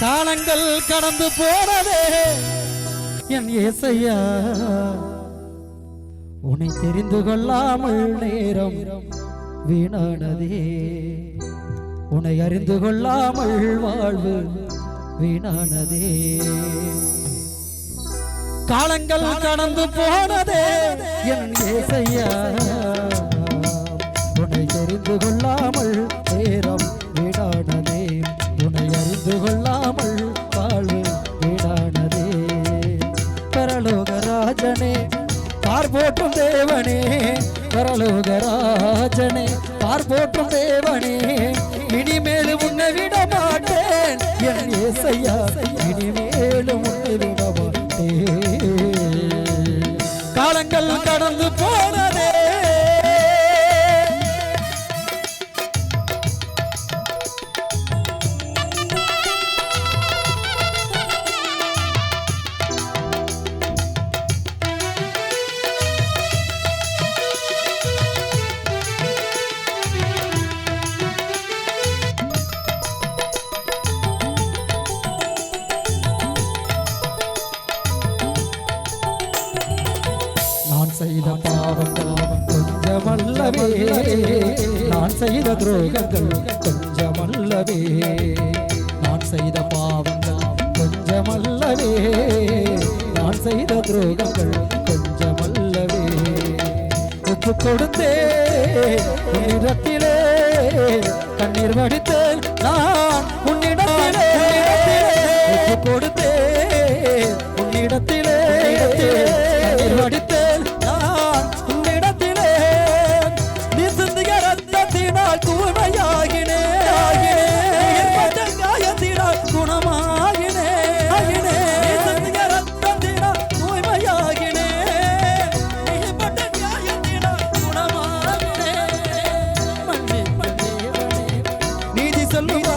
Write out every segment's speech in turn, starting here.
காலங்கள் கடந்து போனதே. என் இசையா உன்னை தெரிந்து கொள்ளாமல் நேரம் வீணானதே. உன்னை அறிந்து கொள்ளாமல் வாழ்வு வீணானதே. காலங்கள் கடந்து போனதே என் இசையா உன்னை தெரிந்து கொள்ளாமல் ராஜனே பார் போட்டும் தேவனே பரலோக ராஜனே பார் போட்டும் தேவனே இனிமேல் உன்னை விட மாட்டேன் என் இசையா இனிமேலும் உன்னை விட மாட்டேன் காலங்கள் கடந்து போன செய்த பாவங்கள் கொஞ்சமல்லவே. நான் செய்த துரோகங்கள் கொஞ்சமல்லவே. நான் செய்த பாவங்கள் கொஞ்சமல்லவே. நான் செய்த துரோகங்கள் கொஞ்சமல்லவே. ஒப்பு கொடுத்தே உன்னிடத்திலே கண்ணீர் வடித்தேன் நான் உன்னிடத்திலே. ஒப்பு கொடுத்தே Hallelujah.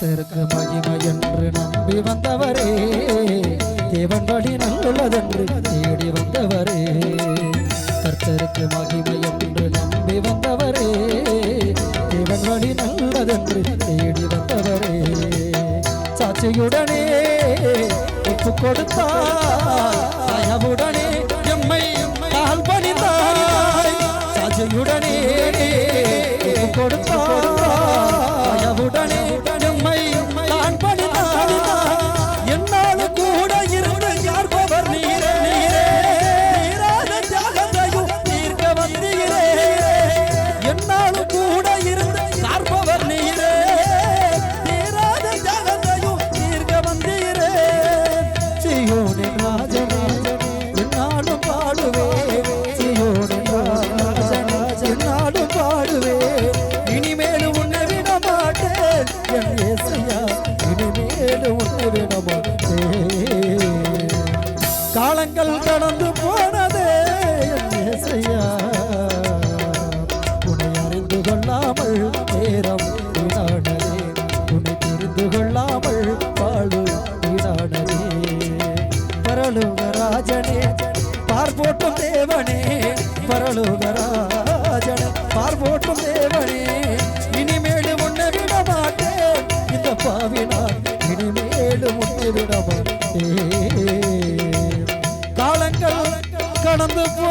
கர்த்தருக்கு மகிமை என்று நம்பி வந்தவரே. தேவன் வழி நல்லதென்று தேடி வந்தவரே. கர்த்தருக்கு மகிமை என்று நம்பி வந்தவரே. தேவன் வழி நல்லதென்று தேடி வந்தவரே. சாட்சியுடனே ஒப்பு கொடுத்தார். தயவுடனே இனிமேலும் உன்னை காலங்கள் கடந்து போனதே செய்யா உன்னை அறிந்து கொள்ளாமல் நேரம் வீணானதே. உன்னை தெரிந்து கொள்ளாமல் பாடு வீணானதே. பரலுகராஜனே பார்போட்டும் தேவனே. பரலுகராஜனே பார்போட்டும் தேவனே. இனிமேல் உன்னை விட மாட்டேன் இந்த பாவினா காலங்கள் கடந்து போ